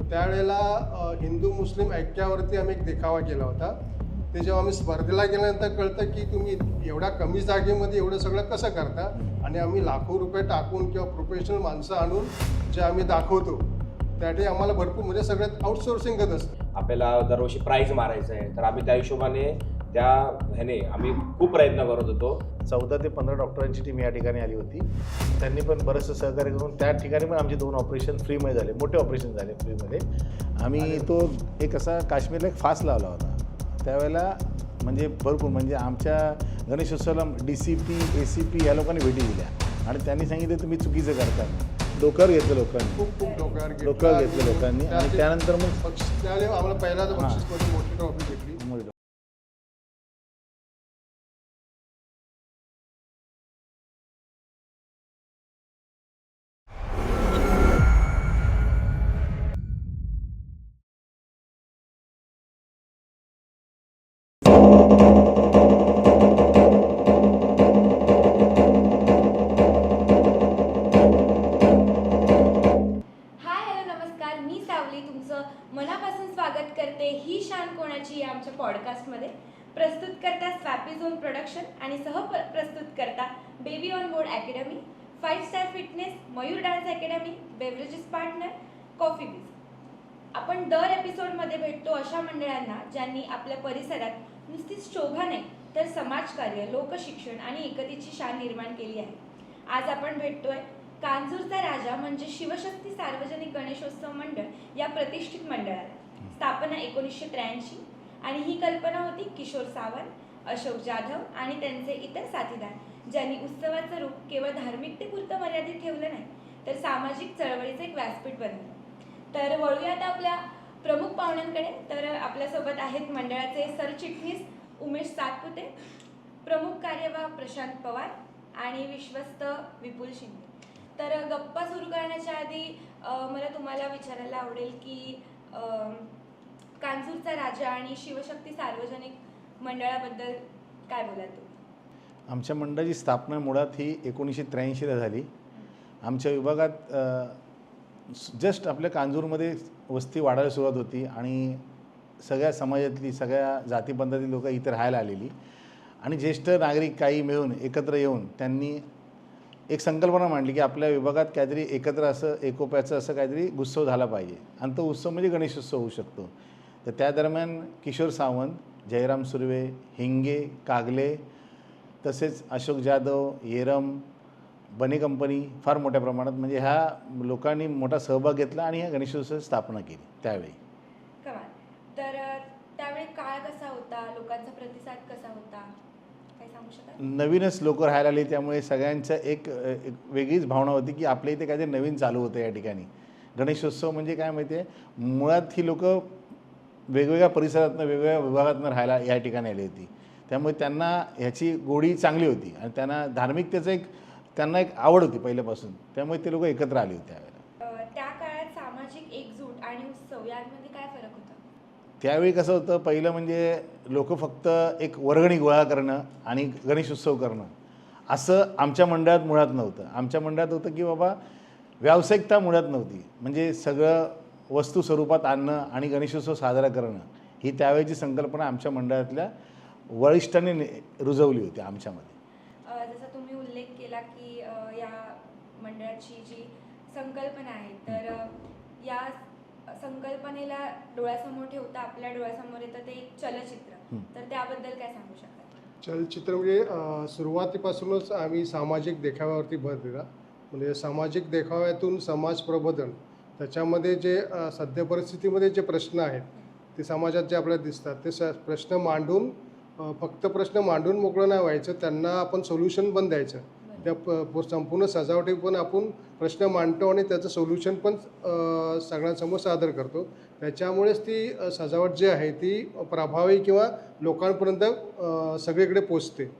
त्यावेळेला हिंदू मुस्लिम ऐक्यावरती आम्ही एक देखावा केला होता. ते जेव्हा आम्ही स्पर्धेला गेल्यानंतर कळतं की तुम्ही एवढ्या कमी जागेमध्ये एवढं सगळं कसं करता? आणि आम्ही लाखो रुपये टाकून किंवा प्रोफेशनल माणसं आणून जे आम्ही दाखवतो त्यासाठी आम्हाला भरपूर म्हणजे सगळ्यात आउटसोर्सिंग करत असतं. आपल्याला दरवर्षी प्राईज मारायचं आहे. तर आम्ही त्या हिशोबाने त्या ह्याने आम्ही खूप प्रयत्न करत होतो. चौदा ते पंधरा डॉक्टरांची टीम या ठिकाणी आली होती. त्यांनी पण बरंचसं सहकार्य करून त्या ठिकाणी पण आमचे दोन ऑपरेशन फ्रीमध्ये झाले. मोठे ऑपरेशन झाले फ्रीमध्ये आम्ही तो एक असा काश्मीरला एक फास लावला होता. त्यावेळेला म्हणजे भरपूर म्हणजे आमच्या गणेशोत्सवाला D C P A C P या लोकांनी भेटी दिल्या. आणि त्यांनी सांगितलं तुम्ही चुकीचं करता. डोक्यावर घेतलं लोकांनी. खूप खूप डोक्यावर घेतलं. डोक्यावर घेतलं लोकांनी. आणि त्यानंतर मग आम्हाला करून मोठी ट्रॉफी घेतली? हॅपी झोन प्रोडक्शन आणि सह प- प्रस्तुत करता baby on board academy five star fitness Mayur dance academy beverages partner coffee बीज आपण दर एपिसोडमध्ये भेटतो अशा मंडळांना ज्यांनी आपल्या परिसरात नुसतीच शोभा नाही तर समाजकार्य लोकशिक्षण आणि एकतेची शान निर्माण केली आहे. आज आपण भेटतोय कांजूरचा राजा म्हणजे शिवशक्ती सार्वजनिक गणेशोत्सव मंडळ या प्रतिष्ठित मंडळाला स्थापना एकोणीसशे त्र्याऐंशी आणि ही कल्पना होती किशोर सावंत अशोक जाधव आणि त्यांचे इतर साथीदार ज्यांनी उत्सवाचं रूप केवळ धार्मिकतेपुरतं मर्यादित ठेवलं नाही तर सामाजिक चळवळीचं एक व्यासपीठ बनलं. तर वळूयात आपल्या प्रमुख पाहुण्यांकडे. तर आपल्यासोबत आहेत मंडळाचे सरचिटणीस उमेश सातपुते प्रमुख कार्यवाह प्रशांत पवार आणि विश्वस्त विपुल शिंदे. तर गप्पा सुरू करण्याच्या आधी मला तुम्हाला विचारायला आवडेल की कांजूरचा राजा आणि शिवशक्ती सार्वजनिक मंडळाबद्दल काय बोलाल आमच्या मंडळाची स्थापना मुळात ही एकोणीसशे त्र्याऐंशीला झाली. आमच्या विभागात जस्ट आपल्या कांजूरमध्ये वस्ती वाढायला सुरुवात होती आणि सगळ्या समाजातली सगळ्या जातीपंथातील लोक इथे राहायला आलेली. आणि ज्येष्ठ नागरिक काही मिळून एकत्र येऊन त्यांनी एक संकल्पना मांडली की आपल्या विभागात काहीतरी एकत्र असं एकोप्याचं असं काहीतरी उत्सव झाला पाहिजे. आणि तो उत्सव म्हणजे गणेशोत्सव होऊ शकतो. तर त्या दरम्यान किशोर सावंत जयराम सुर्वे हिंगे कागले तसेच अशोक जाधव येरम बने कंपनी फार मोठ्या प्रमाणात म्हणजे ह्या लोकांनी मोठा सहभाग घेतला आणि ह्या गणेशोत्सवाची स्थापना केली त्यावेळी. कमाल. तर त्यावेळी काळ कसा होता? लोकांचा प्रतिसाद कसा होता? नवीनच लोक राहायला आली त्यामुळे सगळ्यांचं एक एक वेगळीच भावना होती की आपल्या इथे काहीतरी नवीन चालू होतं या ठिकाणी. गणेशोत्सव म्हणजे काय माहिती आहे? मुळात ही लोक वेगवेगळ्या परिसरातनं वेगवेगळ्या विभागातनं राहायला या ठिकाणी आली होती. त्यामुळे त्यांना ह्याची गोडी चांगली होती आणि त्यांना धार्मिकतेचं एक त्यांना एक आवड होती पहिल्यापासून. त्यामुळे ते लोक एकत्र आले होते त्यावेळेला त्या काळात सामाजिक एकजूट आणि उत्सव यांमध्ये काय फरक होता? त्यावेळी कसं होतं पहिलं म्हणजे लोक फक्त एक वर्गणी गोळा करणं आणि गणेशोत्सव करणं. असं आमच्या मंडळात मुळात नव्हतं. आमच्या मंडळात होतं की बाबा व्यावसायिकता मुळात नव्हती. म्हणजे सगळं वस्तू स्वरूपात आणणं आणि गणेशोत्सव साजरा करणं ही त्यावेळीची संकल्पना आमच्या मंडळातल्या वरिष्ठांनी रुजवली होती आमच्यामध्ये. अ, जसं तुम्ही उल्लेख केला की या मंडळाची जी संकल्पना आहे तर या संकल्पनेला डोळ्यासमोर ठेवता आपल्या डोळ्यासमोर येतं ते एक चलचित्र. तर त्याबद्दल काय सांगू शकाल? चलचित्र म्हणजे सुरुवातीपासूनच आम्ही सामाजिक देखाव्यावरती भर दिला. म्हणजे सामाजिक देखाव्यातून समाज प्रबोधन त्याच्यामध्ये जे सध्या परिस्थितीमध्ये जे प्रश्न आहेत ते समाजात जे आपल्याला दिसतात ते स प्रश्न मांडून फक्त प्रश्न मांडून मोकळं नाही व्हायचं त्यांना आपण सोल्युशन पण द्यायचं. त्या प संपूर्ण सजावटी पण आपण प्रश्न मांडतो आणि त्याचं सोल्युशन पण सगळ्यांसमोर सादर करतो. त्याच्यामुळेच ती सजावट जी आहे ती प्रभावी किंवा लोकांपर्यंत सगळीकडे पोचते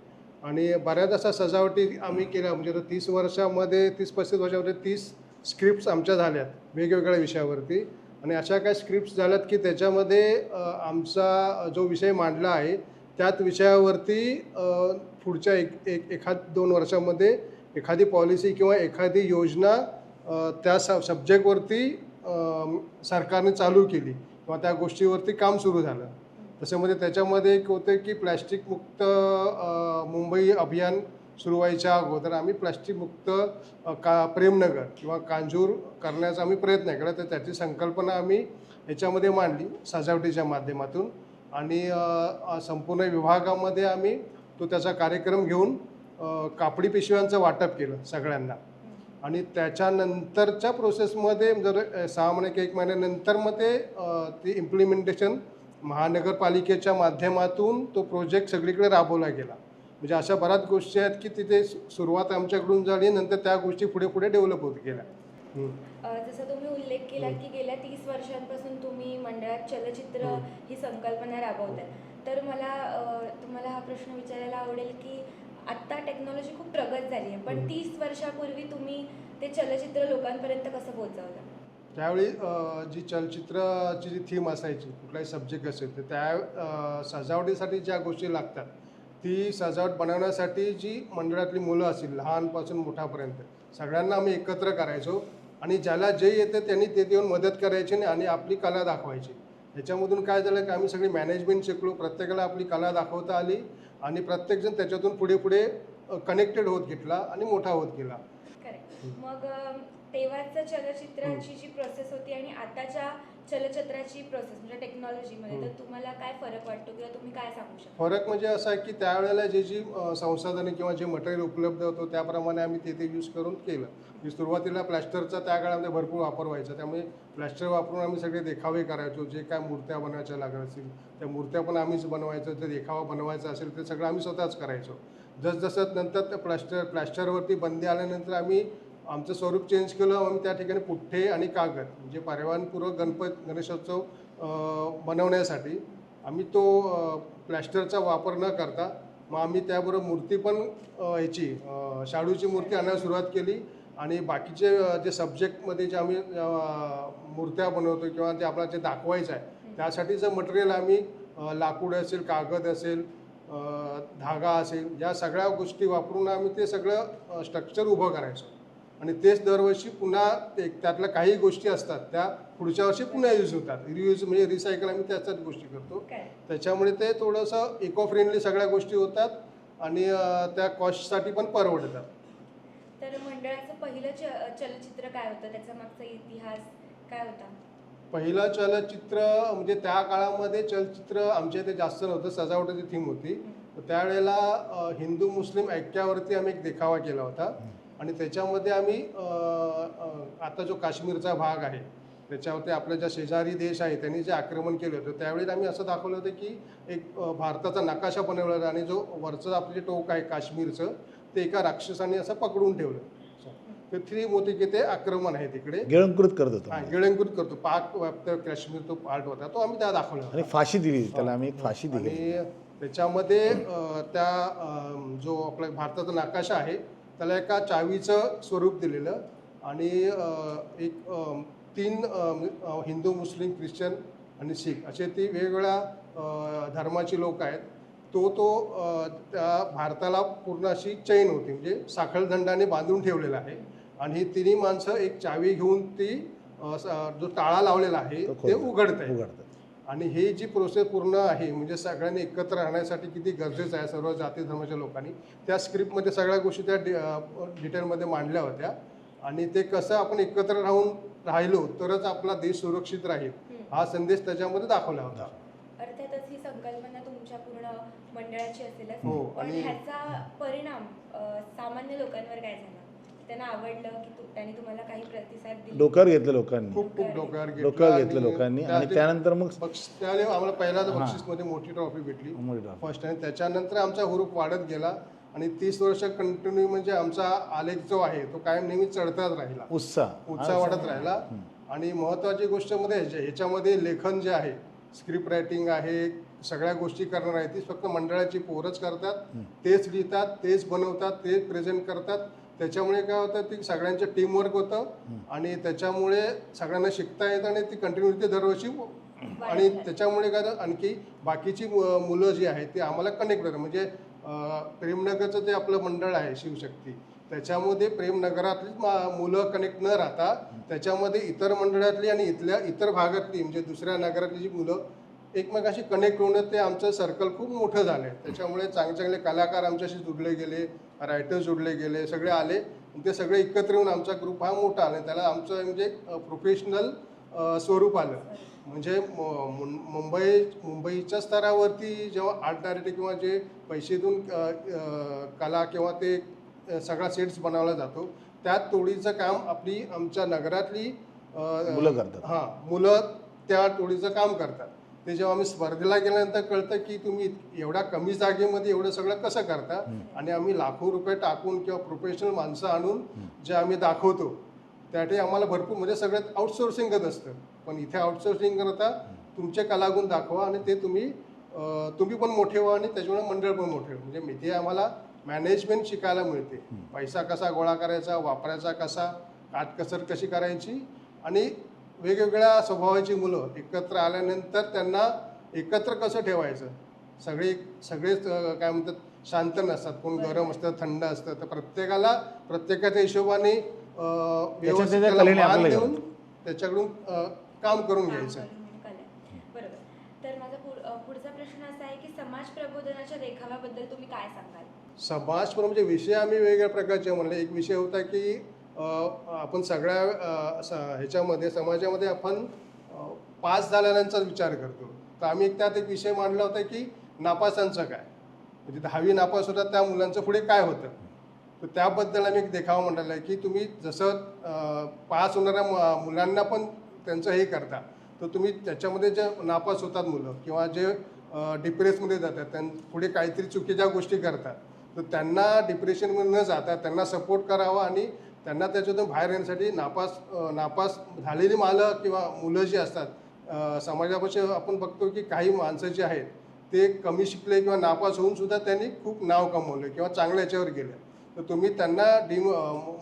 आणि बऱ्याच अशा सजावटी आम्ही केल्या म्हणजे तीस वर्षामध्ये तीस पस्तीस वर्षामध्ये तीस स्क्रिप्ट्स आमच्या झाल्यात वेगवेगळ्या विषयावरती. आणि अशा काही स्क्रिप्ट्स झाल्यात की त्याच्यामध्ये आमचा जो विषय मांडला आहे त्यात विषयावरती पुढच्या एक एक एखाद दोन वर्षामध्ये एखादी पॉलिसी किंवा एखादी योजना त्या स सब्जेक्टवरती सरकारने चालू केली किंवा त्या गोष्टीवरती काम सुरू झालं. तसं म्हणजे त्याच्यामध्ये एक होतं की प्लॅस्टिकमुक्त मुंबई अभियान सुरू व्हायच्या अगोदर आम्ही प्लास्टिकमुक्त का प्रेमनगर किंवा कांजूर करण्याचा आम्ही प्रयत्न केला. तर त्याची संकल्पना आम्ही याच्यामध्ये मांडली सजावटीच्या माध्यमातून. आणि संपूर्ण विभागामध्ये आम्ही तो त्याचा कार्यक्रम घेऊन कापडी पिशव्यांचं वाटप केलं सगळ्यांना. आणि त्याच्यानंतरच्या प्रोसेसमध्ये जर सहा महिने किंवा एक महिन्यानंतर मग ते ती ते इम्प्लिमेंटेशन महानगरपालिकेच्या माध्यमातून तो प्रोजेक्ट सगळीकडे राबवला गेला. म्हणजे अशा बऱ्याच गोष्टी आहेत की तिथे सुरुवात आमच्याकडून झाली नंतर त्या गोष्टी पुढे पुढे डेव्हलप होत गेल्या. जसं तुम्ही उल्लेख केला की गेल्या तीस वर्षांपासून तुम्ही मंडळात चलचित्र हं. संकल्पना राबवताय. तर मला तुम्हाला हा प्रश्न विचारायला आवडेल की आत्ता टेक्नॉलॉजी खूप प्रगत झाली आहे पण. तीस वर्षापूर्वी तुम्ही ते चलचित्र लोकांपर्यंत कसं पोहोचवलं? त्यावेळी जी चलचित्राची जी थीम असायची कुठलाही सब्जेक्ट असेल तर त्या सजावटीसाठी ज्या गोष्टी लागतात ती सजावट बनवण्यासाठी जी मंडळातली मुलं असतील लहानपासून मोठ्यापर्यंत सगळ्यांना आम्ही एकत्र करायचो आणि ज्याला जे येते त्यांनी ते देऊन मदत करायची आणि- आपली कला दाखवायची. ह्याच्यामधून काय झालं की आम्ही सगळी मॅनेजमेंट शिकलो प्रत्येकाला आपली कला दाखवता आली आणि प्रत्येकजण त्याच्यातून पुढे पुढे कनेक्टेड होत घेतला आणि मोठा होत गेला. मग तेव्हाचं चलचित्राची जी प्रोसेस होती आणि आताच्या चलचित्राची प्रोसेस म्हणजे टेक्नॉलॉजीमध्ये तर. तुम्हाला काय फरक वाटतो किंवा तुम्ही काय सांगू शकता? फरक म्हणजे असा आहे की त्यावेळेला जे जी संसाधने किंवा जे मटेरियल उपलब्ध होतं त्याप्रमाणे आम्ही ते ते यूज करून केलं. की सुरुवातीला प्लॅस्टरचा त्या काळामध्ये भरपूर वापर व्हायचा. त्यामुळे प्लॅस्टर वापरून आम्ही सगळे देखावे करायचो. जे काय मूर्त्या बनवायच्या लागत असतील त्या मूर्त्या पण आम्हीच बनवायचो. ते देखावा बनवायचा असेल ते सगळं आम्ही स्वतःच करायचो. जसजसं नंतर त्या प्लॅस्टर प्लॅस्टरवरती बंदी आल्यानंतर आम्ही आमचं स्वरूप चेंज केलं आम्ही त्या ठिकाणी पुठ्ठे आणि कागद म्हणजे पर्यावरणपूर्वक गणपत गणेशोत्सव बनवण्यासाठी आम्ही तो प्लॅस्टरचा वापर न करता मग आम्ही त्याबरोबर मूर्ती पण याची शाडूची मूर्ती आणायला सुरुवात केली आणि बाकीचे जे सब्जेक्टमध्ये जे आम्ही मूर्त्या बनवतो किंवा ते आपल्याला जे दाखवायचं आहे त्यासाठीचं मटेरियल आम्ही लाकूड असेल कागद असेल धागा असेल या सगळ्या गोष्टी वापरून आम्ही ते सगळं स्ट्रक्चर उभं करायचो. आणि तेच दरवर्षी पुन्हा ते त्यातल्या काही गोष्टी असतात त्या पुढच्या वर्षी पुन्हा यूज होतात. रियूज म्हणजे रिसायकल आम्ही त्याच्याच गोष्टी करतो. त्याच्यामुळे ते थोडंसं इको फ्रेंडली सगळ्या गोष्टी होतात आणि त्या कॉस्टसाठी पण परवडतात. तर मंडळाचं पहिलं चलचित्र काय होतं? त्याचा मागचा इतिहास काय होता? पहिलं चलचित्र म्हणजे त्या काळामध्ये चलचित्र आमच्या इथे जास्त नव्हतं सजावटाची थीम होती. तर त्यावेळेला हिंदू मुस्लिम ऐक्यावरती आम्ही एक देखावा केला होता. आणि त्याच्यामध्ये आम्ही आता जो काश्मीरचा भाग आहे त्याच्यावरती आपल्या ज्या शेजारी देश आहे त्यांनी जे आक्रमण केलं होतं त्यावेळी आम्ही असं दाखवलं होतं की एक भारताचा नकाशा बनवला होता आणि जो वरचं आपलं जे टोक आहे काश्मीरचं ते एका राक्षसाने असं पकडून ठेवलं. ते थ्री मोठी की ते आक्रमण आहे तिकडे. गिळंकृत करत होतो. हा गिळंकृत करतो. पाक व्याप्त काश्मीर तो पार्ट होता तो आम्ही त्या दाखवला आणि फाशी दिली त्याला आम्ही एक फाशी दिली. आणि त्याच्यामध्ये त्या जो आपला भारताचा नकाशा आहे त्याला एका चावीचं स्वरूप दिलेलं आणि एक तीन हिंदू मुस्लिम ख्रिश्चन आणि शीख असे ती वेगवेगळ्या धर्माची लोक आहेत. तो तो त्या भारताला पूर्ण अशी चैन होती. म्हणजे साखळदंडाने बांधून ठेवलेला आहे. आणि ही तिन्ही माणसं एक चावी घेऊन ती जो टाळा लावलेला आहे तो. उघडत आहे आणि ही जी प्रोसेस पूर्ण आहे म्हणजे सगळ्यांनी एकत्र राहण्यासाठी किती गरजेचं आहे सर्व जाती धर्माच्या लोकांनी त्या स्क्रिप्टमध्ये सगळ्या गोष्टी त्या डि डिटेलमध्ये मांडल्या होत्या. आणि ते कसं आपण एकत्र राहून राहिलो तरच आपला देश सुरक्षित राहील. हा संदेश त्याच्यामध्ये दाखवला होता. अर्थातच ही संकल्पना तुमच्या पूर्ण मंडळाची असेलच. हो, आणि- ह्याचा परिणाम सामान्य लोकांवर काय झाला? त्यांना आवडलं की तु- त्यांनी तुम्हाला काही प्रतिसाद दिले. डोक्यावर घेतलं लोकांनी. खूप खूप डोक्यावर घेतलं. डोक्यावर घेतलं आणि लोकांनी. त्या- आणि त्यानंतर मग त्याने आम्हाला पहिल्यांदा हां. बक्षीसमध्ये मोठी ट्रॉफी भेटली. मोठी. फर्स्ट आणि त्याच्यानंतर आमचा हुरूप वाढत गेला. आणि तीस वर्ष कंटिन्यू म्हणजे आमचा आलेख जो आहे तो कायम नेहमी चढताच राहिला. उत्साह. उत्साह वाढत राहिला. आणि महत्त्वाची गोष्टमध्ये ह्याच्या- ह्याच्यामध्ये लेखन जे आहे स्क्रिप्ट रायटिंग आहे सगळ्या गोष्टी करणार आहे ती फक्त मंडळाची पोरच करतात. तेच लिहितात तेच बनवतात तेच प्रेझेंट करतात. त्याच्यामुळे काय होतं ती सगळ्यांचं टीमवर्क होतं आणि त्याच्यामुळे सगळ्यांना शिकता येतं आणि ती कंटिन्यू ते दरवर्षी आणि त्याच्यामुळे काय होतं, आणखी बाकीची मुलं जी आहेत ती आम्हाला कनेक्ट होतात म्हणजे प्रेमनगरचं जे आपलं मंडळ आहे शिवशक्ती त्याच्यामध्ये प्रेमनगरातली मा- मुलं कनेक्ट न राहता त्याच्यामध्ये इतर मंडळातली आणि इथल्या इतर भागातली म्हणजे दुसऱ्या नगरातली जी मुलं एकमेकाशी कनेक्ट होणं ते आमचं सर्कल खूप मोठं झालं आहे त्याच्यामुळे चांगले चांगले कलाकार आमच्याशी जुडले गेले. रायटर जुडले गेले सगळे आले. आणि ते सगळे एकत्र येऊन आमचा ग्रुप हा मोठा आला. त्याला आमचं म्हणजे प्रोफेशनल स्वरूप आलं. म्हणजे म- मुं- मुंबई मुंबईच्या स्तरावरती जेव्हा आर्ट डायरेक्टर किंवा जे पैसे देऊन कला किंवा ते सगळा सेट्स बनवला जातो त्यात तोडीचं काम आपली आमच्या नगरातली मुलं करतात. हां मुलं त्या टोळीचं काम करतात. ते जेव्हा आम्ही स्पर्धेला गेल्यानंतर कळतं की तुम्ही एवढ्या कमी जागेमध्ये एवढं सगळं कसं करता? आणि आम्ही लाखो रुपये टाकून किंवा प्रोफेशनल माणसं आणून जे आम्ही दाखवतो त्यासाठी आम्हाला भरपूर म्हणजे सगळ्यात आउटसोर्सिंगच असतं. पण इथे आउटसोर्सिंग करता तुमचे कलागुण दाखवा आणि ते तुम्ही तुम्ही पण मोठे व्हा आणि त्याच्यामुळे मंडळ पण मोठे म्हणजे इथे आम्हाला मॅनेजमेंट शिकायला मिळते. पैसा कसा गोळा करायचा वापरायचा कसा काटकसर कशी करायची आणि वेगवेगळ्या स्वभावाची मुलं एकत्र आल्यानंतर त्यांना एकत्र कसं ठेवायचं? सगळे सगळेच काय म्हणतात शांत नसतात. कोण गरम असतं थंड असतं. तर प्रत्येकाला प्रत्येकाच्या हिशोबाने व्यवस्थित मान देऊन त्याच्याकडून काम करून घ्यायचं. बरोबर. तर माझा पुढ- अ, पुढचा प्रश्न असा आहे की समाज प्रबोधनाच्या देखाव्याबद्दल तुम्ही काय सांगाल? समाज म्हणजे विषय आम्ही वेगवेगळ्या प्रकारचे म्हणले. एक विषय होता की आपण सगळ्या स- ह्याच्यामध्ये समाजामध्ये आपण पास झालेल्यांचाच विचार करतो. तर आम्ही एक त्यात एक विषय मांडला होता की नापासांचं काय? म्हणजे दहावी नापास होतात त्या मुलांचं पुढे काय होतं? तर त्याबद्दल आम्ही एक देखावा म्हणाला आहे की तुम्ही जसं पास होणाऱ्या मुलांना पण त्यांचं हे करता तर तुम्ही त्याच्यामध्ये जे नापास होतात मुलं किंवा जे डिप्रेसमध्ये जातात त्यां पुढे काहीतरी चुकीच्या गोष्टी करतात तर त्यांना डिप्रेशनमध्ये न जाता त्यांना सपोर्ट करावा आणि त्यांना त्याच्यातून बाहेर येण्यासाठी नापास नापास झालेली मालं किंवा मुलं जी असतात समाजापाशी आपण बघतो की काही माणसं जी आहेत ते कमी शिकले किंवा नापास होऊन सुद्धा त्यांनी खूप नाव कमवलं किंवा चांगल्या याच्यावर गेले. तर तुम्ही त्यांना डिम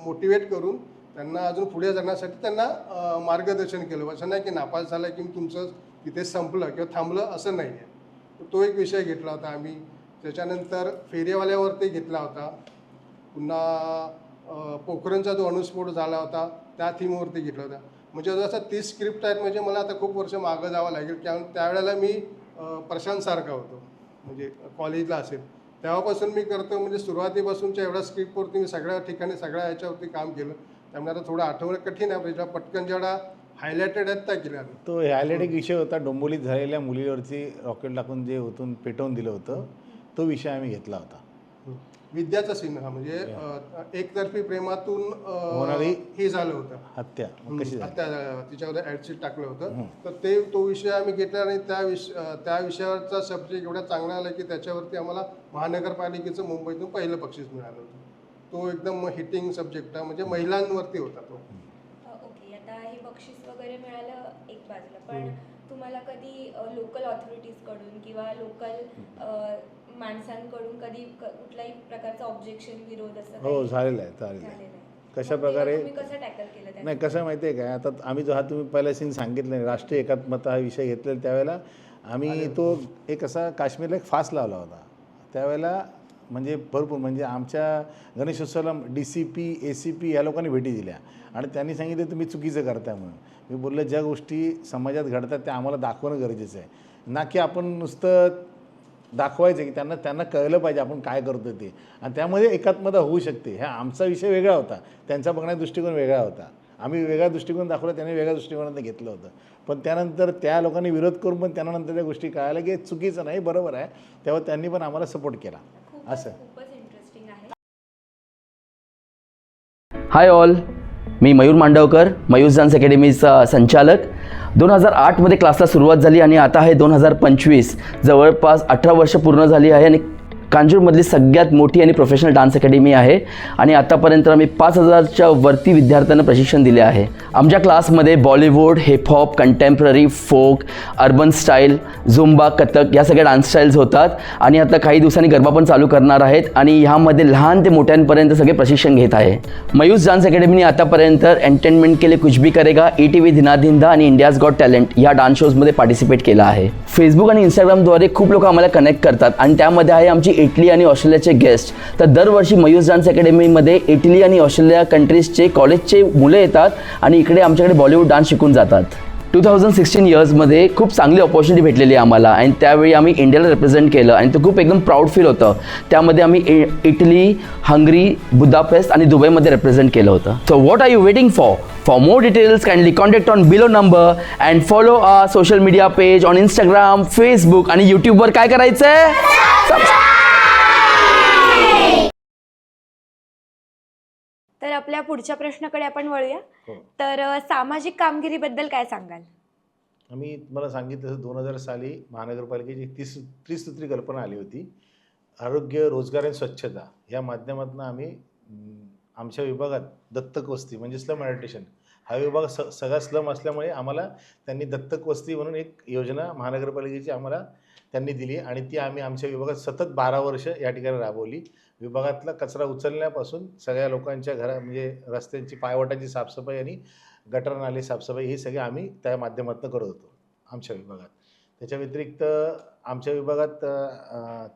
मोटिवेट करून त्यांना अजून पुढे जाण्यासाठी त्यांना मार्गदर्शन केलं. असं नाही की नापास झाला की तुमचं तिथे संपलं किंवा थांबलं असं नाही आहे तो एक विषय घेतला होता आम्ही. त्याच्यानंतर फेरीवाल्यावरती घेतला होता. पुन्हा पोखरणचा जो अणुस्फोट झाला होता त्या थीमवरती घेतला होता. म्हणजे जसं तीस स्क्रिप्ट आहेत म्हणजे मला आता खूप वर्ष मागं जावं लागेल. कारण त्यावेळेला मी प्रशांतसारखा होतो. म्हणजे कॉलेजला असेल. तेव्हापासून मी करतो म्हणजे सुरुवातीपासूनच्या एवढ्या स्क्रिप्टवरती मी सगळ्या ठिकाणी सगळ्या याच्यावरती काम केलं. त्यामुळे आता थोडं आठवणं कठीण आहे म्हणजे पटकन जेवढा हायलायटेड आहेत त्या केल्या तो हायलाइट एक विषय होता डोंबोलीत झालेल्या मुलीवरती रॉकेट टाकून जे होतून पेटवून दिलं होतं तो विषय आम्ही घेतला होता. विद्याचा सीन हा म्हणजे एकतर्फी प्रेमातून होणारी- हे झालं होतं. हत्या. मग कशी झाली? त्या तिच्यावर ॲडशीट टाकलं होतं. तर ते तो विषय आम्ही घेतला आणि त्या विष अं, त्या विषयावरचा सब्जेक्ट एवढा चांगला आला की त्याच्यावरती आम्हाला महानगरपालिकेचं मुंबईतून पहिलं बक्षीस मिळालं होतं. तो एकदम हिटिंग सब्जेक्ट आहे म्हणजे महिलांवरती होता तो. ओके आता हे बक्षीस वगैरे मिळालं एक बाजूला. पण तुम्हाला कधी लोकल ऑथॉरिटीजकडून किंवा लोकल माणसांकडून कधी क- कुठल्याही प्रकारचं ऑब्जेक्शन विरोध असं हो काही झालेलं आहे झालेलं झालेलं आहे. आहे? कशा मग तेव्हा प्रकारे तुम्ही कसं टॅकल केलं त्याचं? नाही कसं माहिती आहे काय आता आम्ही जो हा तुम्ही पहिला सीन सांगितलं नाही राष्ट्रीय एकात्मता हा विषय घेतलेला त्यावेळेला आम्ही तो एक असा काश्मीरला एक फास लावला होता. त्यावेळेला म्हणजे भरपूर म्हणजे आमच्या गणेशोत्सवाला D C P A C P या लोकांनी भेटी दिल्या. आणि त्यांनी सांगितलं तुम्ही चुकीचं करताय म्हणून. मी बोललं ज्या गोष्टी समाजात घडतात त्या आम्हाला दाखवणं गरजेचं आहे. ना की आपण नुसतं दाखवायचं की त्यांना त्यांना कळलं पाहिजे आपण काय करतो ते. आणि त्यामध्ये एकात्मता होऊ शकते. हा आमचा विषय वेगळा होता. त्यांचा बघण्याचा दृष्टिकोन वेगळा होता. आम्ही वेगळा दृष्टिकोन दाखवला त्यांनी वेगळ्या दृष्टिकोनात घेतलं होतं. पण त्यानंतर त्या लोकांनी विरोध करून पण त्यांना नंतर त्या गोष्टी कळायला की चुकीचं नाही बरोबर आहे. तेव्हा त्यांनी पण आम्हाला सपोर्ट केला. असं. खूपच इंटरेस्टिंग आहे. हाय ऑल मी मयूर मांडवकर मयूर डान्स अकॅडमीचा संचालक. दोन हजार आठमध्ये क्लासला सुरुवात झाली आणि आता आहे दोन हजार पंचवीस. जवळपास अठरा वर्ष पूर्ण झाली आहे आणि कांजूरमधली सगळ्यात मोठी आणि प्रोफेशनल डान्स अकॅडमी आहे. आणि आतापर्यंत आम्ही पाच हजारच्या वरती विद्यार्थ्यांना प्रशिक्षण दिले आहे. आमच्या क्लासमध्ये Bollywood hip hop contemporary folk urban style zumba Kathak या सगळ्या डान्स स्टाईल्स होतात. आणि आता काही दिवसांनी गरबा पण चालू करणार आहेत. आणि ह्यामध्ये लहान ते मोठ्यांपर्यंत सगळे प्रशिक्षण घेत आहे. मयूस डान्स अकॅडमीने आतापर्यंत एंटरटेनमेंट केले Kuch Bhi Karega. E T V Dhinadhinda आणि इंडियाज गॉट टॅलेंट या डान्स शोजमध्ये पार्टिसिपेट केला आहे. फेसबुक आणि इंस्टाग्रामद्वारे खूप लोक आम्हाला कनेक्ट करतात. आणि त्यामध्ये आहे आमची इटली आणि ऑस्ट्रेलियाचे गेस्ट. तर दरवर्षी मयूर डान्स अकॅडमीमध्ये इटली आणि ऑस्ट्रेलिया कंट्रीजचे कॉलेजचे मुलं येतात आणि इकडे आमच्याकडे बॉलिवूड डान्स शिकून जातात. टू थाउजंड सिक्स्टीन इयर्समध्ये खूप चांगली ऑपॉर्च्युनिटी भेटलेली आहे आम्हाला आणि त्यावेळी आम्ही इंडियाला रिप्रेझेंट केलं आणि ते खूप एकदम प्राऊड फील होतं. त्यामध्ये आम्ही इ इटली हंगरी बुदापेस्ट आणि दुबईमध्ये रिप्रेझेंट केलं होतं. So what are you waiting for for more details kindly contact on below number and follow a social media page on Instagram Facebook आणि यूट्यूबवर काय करायचं आहे तर आपल्या पुढच्या प्रश्नाकडे आपण वळूया. हो. तर सामाजिक कामगिरीबद्दल काय सांगाल? आम्ही तुम्हाला सांगितलं दोन हजार साली महानगरपालिकेची तीस त्रिसूत्री कल्पना आली होती. आरोग्य रोजगार आणि स्वच्छता या माध्यमातून आम्ही आमच्या विभागात दत्तक वस्ती म्हणजे स्लम ॲडिटेशन हा विभाग स सगळा स्लम असल्यामुळे आम्हाला त्यांनी दत्तक वस्ती म्हणून एक योजना महानगरपालिकेची आम्हाला त्यांनी दिली आणि ती आम्ही आमच्या विभागात सतत बारा वर्ष या ठिकाणी राबवली. विभागातला कचरा उचलण्यापासून सगळ्या लोकांच्या घरा म्हणजे रस्त्यांची पायवाटांची साफसफाई आणि गटर नाले साफसफाई हे सगळे आम्ही त्या माध्यमातून करत होतो आमच्या विभागात. त्याच्या व्यतिरिक्त आमच्या विभागात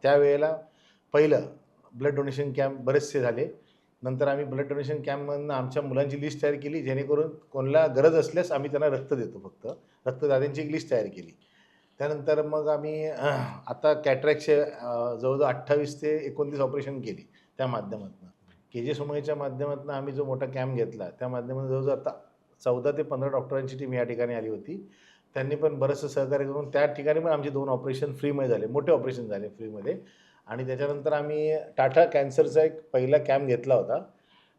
त्यावेळेला पहिलं ब्लड डोनेशन कॅम्प बरेचसे झाले. नंतर आम्ही ब्लड डोनेशन कॅम्पमधनं आमच्या मुलांची लिस्ट तयार केली जेणेकरून कोणाला गरज असल्यास आम्ही त्यांना रक्त देतो फक्त. रक्तदात्यांची एक लिस्ट तयार केली. त्यानंतर मग आम्ही आता कॅटरॅक्टचे जवळजवळ अठ्ठावीस ते एकोणतीस ऑपरेशन केली त्या माध्यमातून. के जे सुमयच्या माध्यमातून आम्ही जो मोठा कॅम्प घेतला त्या माध्यमातून जवळजवळ आता चौदा ते पंधरा डॉक्टरांची टीम या ठिकाणी आली होती. त्यांनी पण बरंचसं सहकार्य करून त्या ठिकाणी पण आमचे दोन ऑपरेशन फ्रीमध्ये झाले मोठे ऑपरेशन झाले फ्रीमध्ये. आणि त्याच्यानंतर आम्ही टाटा कॅन्सरचा एक पहिला कॅम्प घेतला होता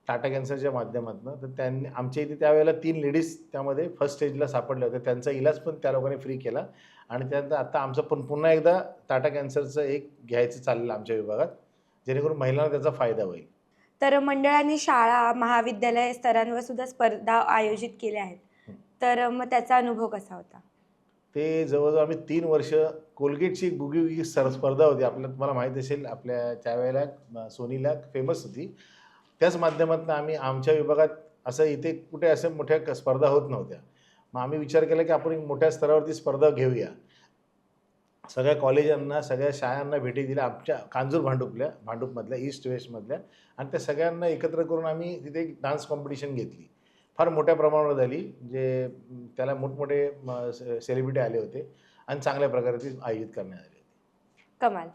टाटा कॅन्सरच्या माध्यमातून. तर त्यांनी आमच्या इथे त्यावेळेला तीन लेडीज त्यामध्ये फर्स्ट स्टेजला सापडल्या होत्या. त्यांचा इलाज पण त्या लोकांनी फ्री केला. आणि त्यानंतर आता आमचं पण पुन्हा एकदा टाटा कॅन्सरचं एक घ्यायचं चाललं आमच्या विभागात जेणेकरून महिलांना त्याचा फायदा होईल. तर मंडळांनी शाळा महाविद्यालय स्तरांवर सुद्धा स्पर्धा आयोजित केल्या आहेत. तर मग त्याचा अनुभव कसा होता? ते जवळजवळ आम्ही तीन वर्ष कोलगेटची एक बुगी बुगी सर स्पर्धा होती. आपल्या तुम्हाला माहीत असेल आपल्या त्यावेळेला सोनीला फेमस होती. त्याच माध्यमातून आम्ही आमच्या विभागात असं इथे कुठे असं मोठ्या स्पर्धा होत नव्हत्या. मग आम्ही विचार केला की आपण एक मोठ्या स्तरावरती स्पर्धा घेऊया. सगळ्या कॉलेजांना सगळ्या शाळांना भेटी दिल्या आमच्या कांजूर भांडूपल्या भांडूपमधल्या ईस्ट वेस्टमधल्या आणि त्या सगळ्यांना एकत्र करून आम्ही तिथे एक डान्स कॉम्पिटिशन घेतली. फार मोठ्या प्रमाणावर झाली जे त्याला मोठमोठे सेलिब्रिटी आले होते आणि चांगल्या प्रकारे ती आयोजित करण्यात आली होती. कमाल.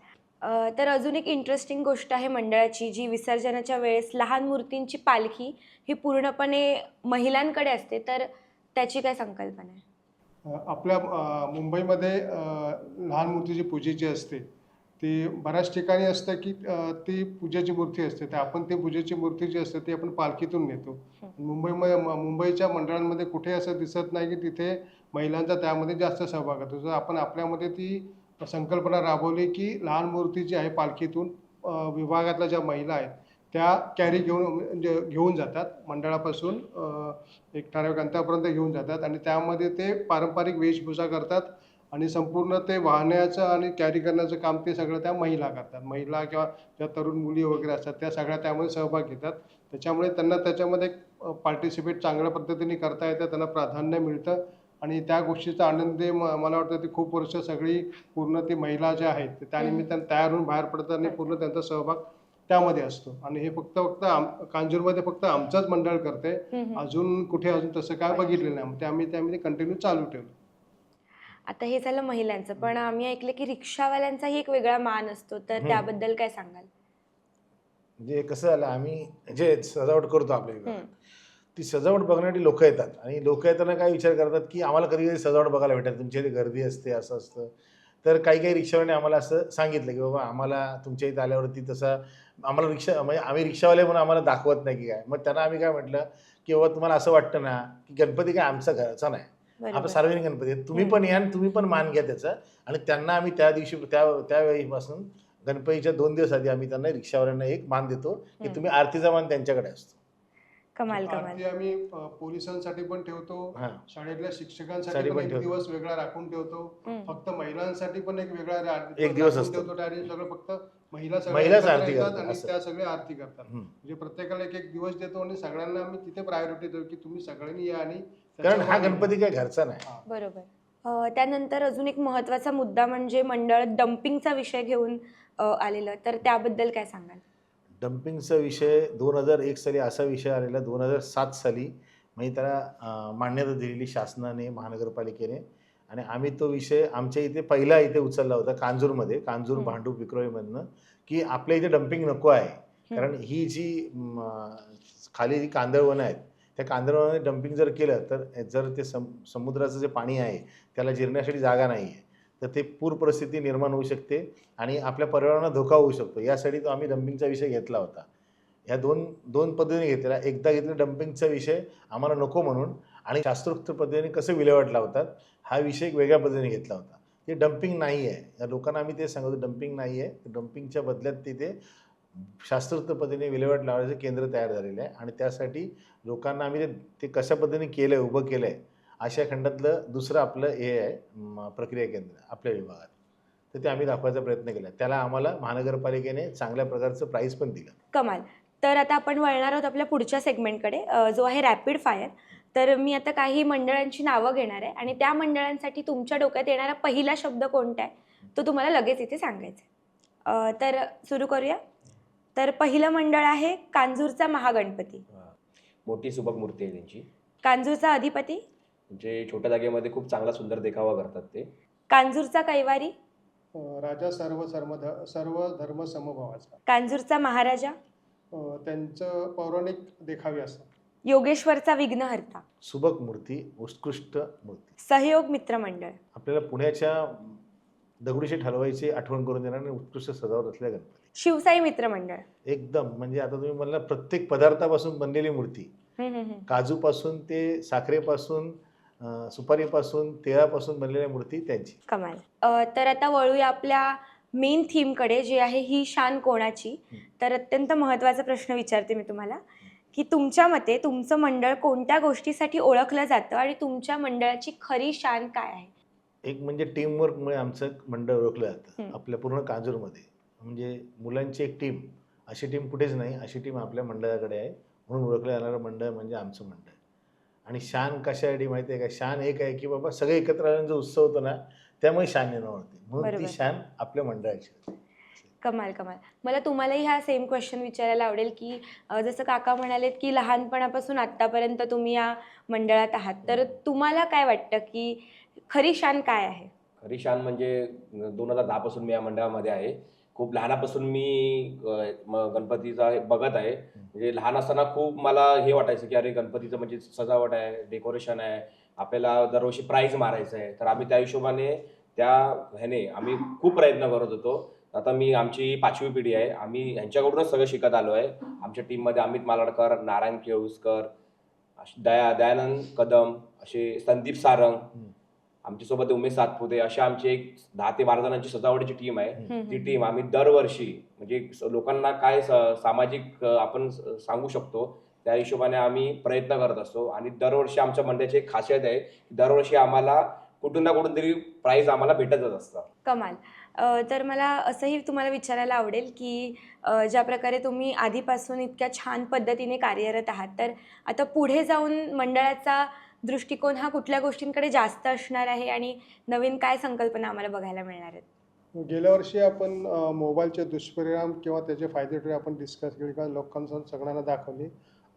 तर अजून एक इंटरेस्टिंग गोष्ट आहे मंडळाची जी विसर्जनाच्या वेळेस लहान मूर्तींची पालखी ही पूर्णपणे महिलांकडे असते. तर त्याची काय संकल्पना आहे? आपल्या मुंबईमध्ये लहान मूर्तीची पूजेची असते ती बऱ्याच ठिकाणी असतं की ती पूजेची मूर्ती असते. तर आपण ती पूजेची मूर्ती जी असते ती आपण पालखीतून नेतो. मुंबईमध्ये मुंबईच्या मंडळांमध्ये कुठे असं दिसत नाही की तिथे महिलांचा त्यामध्ये जास्त सहभाग होतो. जर आपण आपल्यामध्ये ती संकल्पना राबवली की लहान मूर्ती जी आहे पालखीतून विभागातल्या ज्या महिला आहेत त्या कॅरी घेऊन म्हणजे घेऊन जातात. मंडळापासून एक ठराविक अंतरापर्यंत घेऊन जातात. आणि त्यामध्ये ते पारंपरिक वेशभूषा करतात. आणि संपूर्ण ते वाहण्याचं आणि कॅरी करण्याचं काम ते सगळं त्या महिला करतात. महिला किंवा ज्या तरुण मुली वगैरे असतात त्या सगळ्या त्यामध्ये सहभाग घेतात. त्याच्यामुळे त्यांना त्याच्यामध्ये पार्टिसिपेट चांगल्या पद्धतीने करता येतं त्यांना प्राधान्य मिळतं. आणि त्या गोष्टीचा आनंद म मला वाटतं ती खूप वर्ष सगळी पूर्ण ती महिला ज्या आहेत त्यानिमित्तानं तयार होऊन बाहेर पडतात आणि पूर्ण त्यांचा सहभाग त्यामध्ये असतो. आणि हे फक्त फक्त कांजूरमध्ये फक्त आमचंच मंडळ करते. अजून कुठे अजून तसं काय बघितलेलं नाही. ते आम्ही त्यामध्ये कंटिन्यू चालू ठेवलं आता हे झालं महिलांचं. पण आम्ही ऐकलं की रिक्षावाल्यांचाही एक वेगळा मान असतो. तर. त्याबद्दल काय सांगाल? म्हणजे कसं झालं आम्ही जे सजावट करतो आपल्या विभागात. ती सजावट बघण्यासाठी लोक येतात. आणि लोक येताना काय विचार करतात की आम्हाला कधी कधी सजावट बघायला भेटत तुमच्या इथे गर्दी असते असं असतं. तर काही काही रिक्षावाल्याने आम्हाला असं सांगितलं की बाबा आम्हाला तुमच्या इथे आल्यावरती तसा आम्हाला रिक्षा म्हणजे आम्ही रिक्षावाले म्हणून आम्हाला दाखवत नाही की काय मग त्यांना आम्ही काय म्हटलं की बाबा तुम्हाला असं वाटतं ना की गणपती काय आमचा घरचा नाही आपला बरोबर सार्वजनिक गणपती आहे तुम्ही. पण या आणि तुम्ही पण मान घ्या त्याचा आणि त्यांना आम्ही त्या दिवशी त्या त्यावेळीपासून गणपतीच्या दोन दिवस आधी आम्ही त्यांना रिक्षावाल्यांना एक मान देतो की. तुम्ही आरतीचा मान त्यांच्याकडे असतो कमाल कमाल आम्ही पोलिसांसाठी पण ठेवतो शाळेतल्या शिक्षकांसाठी साठी पण एक. दिवस वेगळा राखून ठेवतो. फक्त महिलांसाठी पण एक वेगळा एक दिवस. ठेवतो त्या दिवशी सगळं फक्त महिला महिलाच आरती येतात करतात, आणि असं. त्या सगळ्या आरती करतात. हम्म. म्हणजे प्रत्येकाला एक एक दिवस देतो आणि सगळ्यांना आम्ही तिथे प्रायोरिटी देतो की तुम्ही सगळ्यांनी या आणि कारण हा गणपती काय घरचा नाही. बरोबर. अ, त्यानंतर अजून एक महत्त्वाचा मुद्दा म्हणजे मंडळ डम्पिंगचा विषय घेऊन अ, आलेलं. तर त्याबद्दल काय सांगाल? डम्पिंगचा विषय दोन हजार एक साली असा विषय आलेला दोन हजार सात साली म्हणजे त्याला अं, मान्यता दिलेली शासनाने महानगरपालिकेने. आणि आम्ही तो विषय आमच्या इथे पहिला इथे उचलला होता कांजूरमध्ये कांजूर. भांडूप विक्रोळीमधनं की आपल्या इथे डम्पिंग नको आहे. कारण ही जी खाली जी कांदळवनं आहेत त्या कांदळवनाने डम्पिंग जर केलं तर जर ते सम समुद्राचं जे पाणी आहे त्याला जिरण्यासाठी जागा नाही आहे तर ते पूर परिस्थिती निर्माण होऊ शकते आणि आपल्या पर्यावरणाला धोका होऊ शकतो. यासाठी तो आम्ही डम्पिंगचा विषय घेतला होता. ह्या दोन दोन पद्धतीने घेतलेला. एकदा घेतला डम्पिंगचा विषय आम्हाला नको म्हणून आणि शास्त्रोक्त पद्धतीने कसं विल्हेवाट लावतात हा विषय वेगळ्या पद्धतीने घेतला होता. ते डम्पिंग नाही आहे. या लोकांना आम्ही ते सांगतो डम्पिंग नाही आहे. डम्पिंगच्या बदल्यात तिथे शास्त्रोक्त पद्धतीने विल्हेवाट लावण्याचं केंद्र तयार झालेलं आहे. आणि त्यासाठी लोकांना आम्ही ते ते कशा पद्धतीने केलं आहे उभं केलं आहे आशिया खंडातलं दुसरं आपलं हे आहे प्रक्रिया केंद्र आपल्या विभागात. तर ते आम्ही दाखवायचा प्रयत्न केला. त्याला आम्हाला महानगरपालिकेने चांगल्या प्रकारचं प्राईज पण दिलं. कमाल. तर आता आपण वळणार आहोत आपल्या पुढच्या सेगमेंटकडे जो आहे रॅपिड फायर तर मी आता काही मंडळांची नावं घेणार आहे आणि त्या मंडळांसाठी तुमच्या डोक्यात येणारा पहिला शब्द कोणता आहे तो तुम्हाला लगेच इथे सांगायचा आहे. अ, तर सुरू करूया. तर पहिलं मंडळ आहे कांजूरचा महागणपती. मोठी सुबक मूर्ती आहे त्यांची. कांजूरचा अधिपती. म्हणजे छोट्या जागेमध्ये खूप चांगला सुंदर देखावा करतात ते. कांजूरचा कैवारी. राजा सर्व सर्व ध- सर्व धर्म समभावाचा. कांजूरचा महाराजा. त्यांचं पौराणिक देखावे असतात. योगेश्वरचा विघ्नहर्ता. सुबक मूर्ती उत्कृष्ट मूर्ती. सहयोग मित्रमंडळ आपल्याला पुण्याच्या दगडूशेठ हलवाईची आठवण करून देणार आणि उत्कृष्ट सजावट असलेल्या गणपती. शिवसाई मित्रमंडळ एकदम म्हणजे आता तुम्ही म्हणला प्रत्येक पदार्थापासून बनलेली मूर्ती. हम्म, हम्म, हम्म. काजूपासून ते साखरेपासून अं, सुपारीपासून तिळापासून बनलेल्या मूर्ती त्यांची. कमाल. अ, तर आता वळूया आपल्या मेन थीमकडे जी आहे ही शान कोणाची? तर अत्यंत महत्त्वाचा प्रश्न विचारते मी तुम्हाला. की तुमच्या मते तुमचं मंडळ कोणत्या गोष्टीसाठी ओळखलं जातं आणि तुमच्या मंडळाची खरी शान काय आहे? एक म्हणजे टीमवर्कमुळे आमचं मंडळ ओळखलं जातं. आपल्या पूर्ण कांजूरमध्ये. म्हणजे मुलांची एक टीम अशी टीम कुठेच नाही. अशी टीम आपल्या मंडळाकडे आहे. म्हणून ओळखलं जाणारं मंडळ म्हणजे आमचं मंडळ. आणि शान कशासाठी माहिती आहे का? शान एक आहे की बाबा सगळे एकत्र आल्याने जो उत्सव होतो ना त्यामुळे शान निर्माण होते. म्हणून. ती शान आपल्या मंडळाची होती. कमाल कमाल. मला तुम्हालाही हा सेम क्वेश्चन विचारायला आवडेल की अ, जसं काका म्हणालेत की लहानपणापासून आत्तापर्यंत तुम्ही या मंडळात आहात तर तुम्हाला काय वाटतं की खरी शान काय आहे? खरी शान म्हणजे दोन हजार दहापासून मी या मंडळामध्ये आहे. खूप लहानापासून मी म- गणपतीचा हे बघत आहे. म्हणजे लहान असताना खूप मला हे वाटायचं की अरे गणपतीचं म्हणजे सजावट आहे डेकोरेशन आहे आपल्याला दरवर्षी प्राईज मारायचं आहे. तर आम्ही त्या हिशोबाने त्या ह्याने आम्ही खूप प्रयत्न करत होतो. आता मी आमची पाचवी पिढी आहे. आम्ही ह्यांच्याकडूनच सगळं शिकत आलो आहे. आमच्या टीममध्ये अमित मालाडकर नारायण केळुसकर दया दयानंद कदम असे संदीप सारंग आमच्यासोबत उमेश सातपुते अशा आमची एक दहा ते बारा जणांची सजावटीची टीम आहे. ती. टीम आम्ही दरवर्षी म्हणजे लोकांना काय सामाजिक आपण सांगू शकतो त्या हिशोबाने आम्ही प्रयत्न करत असतो. आणि दरवर्षी आमच्या मंडळाची एक खासियत आहे दरवर्षी आम्हाला कुठून ना कुठून तरी प्राईज आम्हाला भेटतच असतं कमाल. अ, तर मला असंही तुम्हाला विचारायला आवडेल की अ, ज्या प्रकारे तुम्ही आधीपासून इतक्या छान पद्धतीने कार्यरत आहात तर आता पुढे जाऊन मंडळाचा दृष्टिकोन हा कुठल्या गोष्टींकडे जास्त असणार आहे आणि नवीन काय संकल्पना आम्हाला बघायला मिळणार आहेत? गेल्या वर्षी आपण अ, मोबाईलचे दुष्परिणाम किंवा त्याचे फायदे आपण डिस्कस केले किंवा लोकांसमोर सगळ्यांना दाखवले.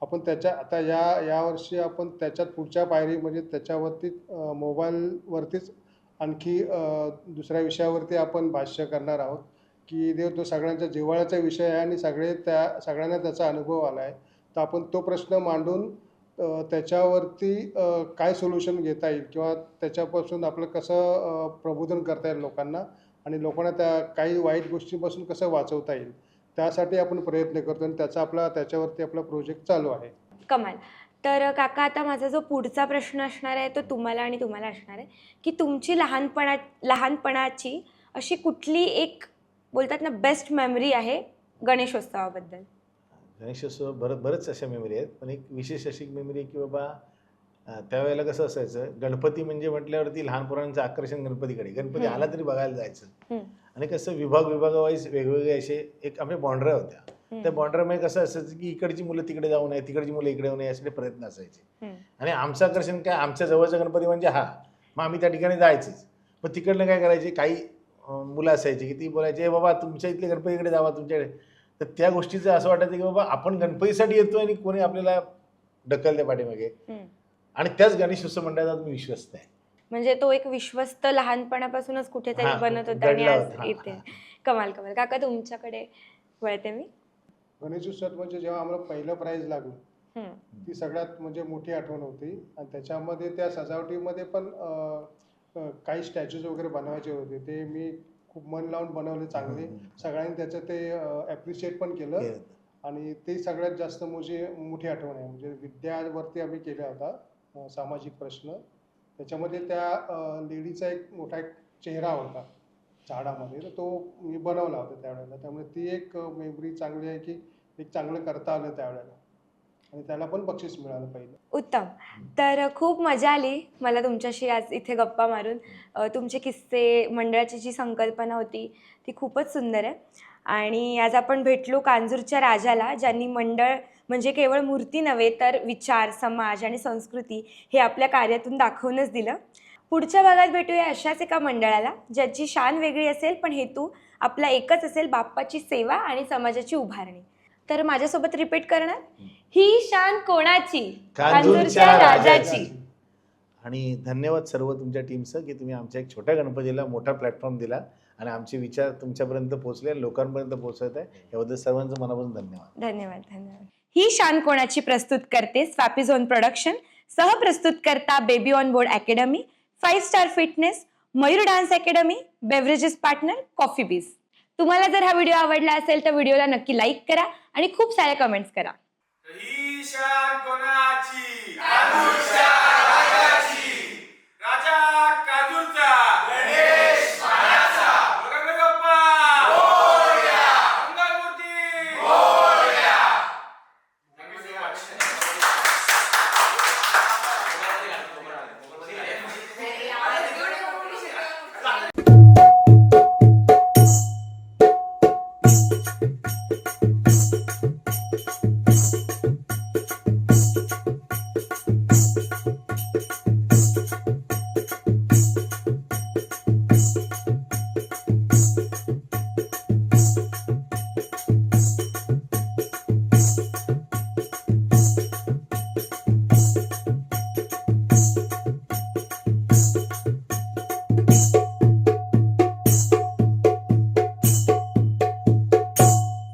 आपण त्याच्या आता या यावर्षी आपण त्याच्यात पुढच्या पायरी म्हणजे त्याच्यावरती मोबाईलवरतीच आणखी दुसऱ्या विषयावरती आपण भाष्य करणार आहोत. की देव तो सगळ्यांच्या जिव्हाळ्याचा विषय आहे आणि सगळे त्या सगळ्यांना त्याचा अनुभव आला आहे. तर आपण तो प्रश्न मांडून त्याच्यावरती काय सोल्युशन घेता येईल किंवा त्याच्यापासून आपलं कसं प्रबोधन करता येईल लोकांना आणि लोकांना त्या काही वाईट गोष्टींपासून कसं वाचवता येईल. त्यासाठी आपण प्रयत्न करतो आणि त्याचा आपला त्याच्यावरती आपला प्रोजेक्ट चालू आहे. कमाल. तर काका आता माझा जो पुढचा प्रश्न असणार आहे तो तुम्हाला आणि तुम्हाला असणार आहे की तुमची लहानपणा लहानपणाची अशी कुठली एक बोलतात ना बेस्ट मेमरी आहे गणेशोत्सवाबद्दल? गणेशोत्सव बरं बरंच अशा मेमरी आहेत पण एक विशेष अशी मेमरी आहे की बाबा त्यावेळेला कसं असायचं गणपती म्हणजे म्हटल्यावरती लहान पोरांचं आकर्षण गणपतीकडे. गणपती. आला तरी बघायला जायचं. आणि कसं विभाग विभागावाईज वेगवेगळे असे एक आपल्या बॉन्ड्र्या होत्या. त्या बॉन्ड्र्यामध्ये कसं असायचं की इकडची मुलं तिकडे जाऊ नये तिकडची मुलं इकडे येऊ नये यासाठी प्रयत्न असायचे. आणि आमचं आकर्षण काय आमच्या जवळचा गणपती म्हणजे हा. मग आम्ही त्या ठिकाणी जायचंच. पण तिकडनं काय करायचे काही मुलं असायची की ती बोलायची "ए बाबा तुमच्या इथले गणपतीकडे जावा तुमच्याकडे. तर त्या गोष्टीचं असं वाटायचं की बाबा आपण गणपतीसाठी येतो आणि कोणी आपल्याला ढकलते पाठीमागे. आणि त्याच गणेश मंडळाचा मी विश्वस्त आहे. म्हणजे तो एक विश्वस्त लहानपणापासूनच कुठेतरी हा, बनत होता आणि घडला आज होता. हा, इथे. कमाल कमाल. काका तुमच्याकडे वळते मी. गणेश उत्सवात म्हणजे जेव्हा आम्हाला पहिलं प्राईज लागलं हम्म. ती सगळ्यात म्हणजे मोठी आठवण होती. आणि त्याच्यामध्ये त्या सजावटीमध्ये पण अं, अं, काही स्टॅच्यूज वगैरे बनवायचे होते. ते मी खूप मन लावून बनवले चांगले. सगळ्यांनी त्याचं ते ॲप्रिशिएट पण केलं. आणि ते सगळ्यात जास्त म्हणजे मोठी आठवण आहे. म्हणजे विद्यावरती आम्ही केला होता. सामाजिक प्रश्न. त्याच्यामध्ये त्या लेडीचा एक मोठा एक चेहरा होता झाडामध्ये. तर तो मी बनवला होता त्यावेळेला. त्यामुळे ती एक मेमरी चांगली आहे की एक चांगलं करता आलं त्यावेळेला. आणि त्याला पण बक्षीस मिळालं पहिलं. उत्तम. तर खूप मजा आली मला तुमच्याशी आज इथे गप्पा मारून. तुमचे किस्से मंडळाची जी संकल्पना होती ती खूपच सुंदर आहे. आणि आज आपण भेटलो कांजूरच्या राजाला ज्यांनी मंडळ म्हणजे केवळ मूर्ती नव्हे तर विचार समाज आणि संस्कृती हे आपल्या कार्यातून दाखवूनच दिलं. पुढच्या भागात भेटूया अशाच एका मंडळाला ज्याची शान वेगळी असेल पण हेतू आपला एकच असेल बाप्पाची सेवा आणि समाजाची उभारणी. तर माझ्यासोबत रिपीट करणार? ही शान कोणाची? कांजूरच्या राजाची. आणि धन्यवाद सर्व तुमच्या टीमचं की तुम्ही आमच्या एक छोट्या गणपतीला मोठा प्लॅटफॉर्म दिला. आणि आमचे विचार तुमच्यापर्यंत पोहोचले आणि लोकांपर्यंत पोहोचत आहे. याबद्दल सर्वांचं मनापासून धन्यवाद. धन्यवाद धन्यवाद. ही शान कोणाची प्रस्तुत करते? स्वॅपी झोन प्रोडक्शन सह प्रस्तुत करता baby on board academy five star fitness Mayur dance academy beverages partner coffee बीज तुम्हाला जर हा व्हिडिओ आवडला असेल तर व्हिडिओला नक्की लाईक करा आणि खूप साऱ्या कमेंट्स करा. ही शान कोणाची?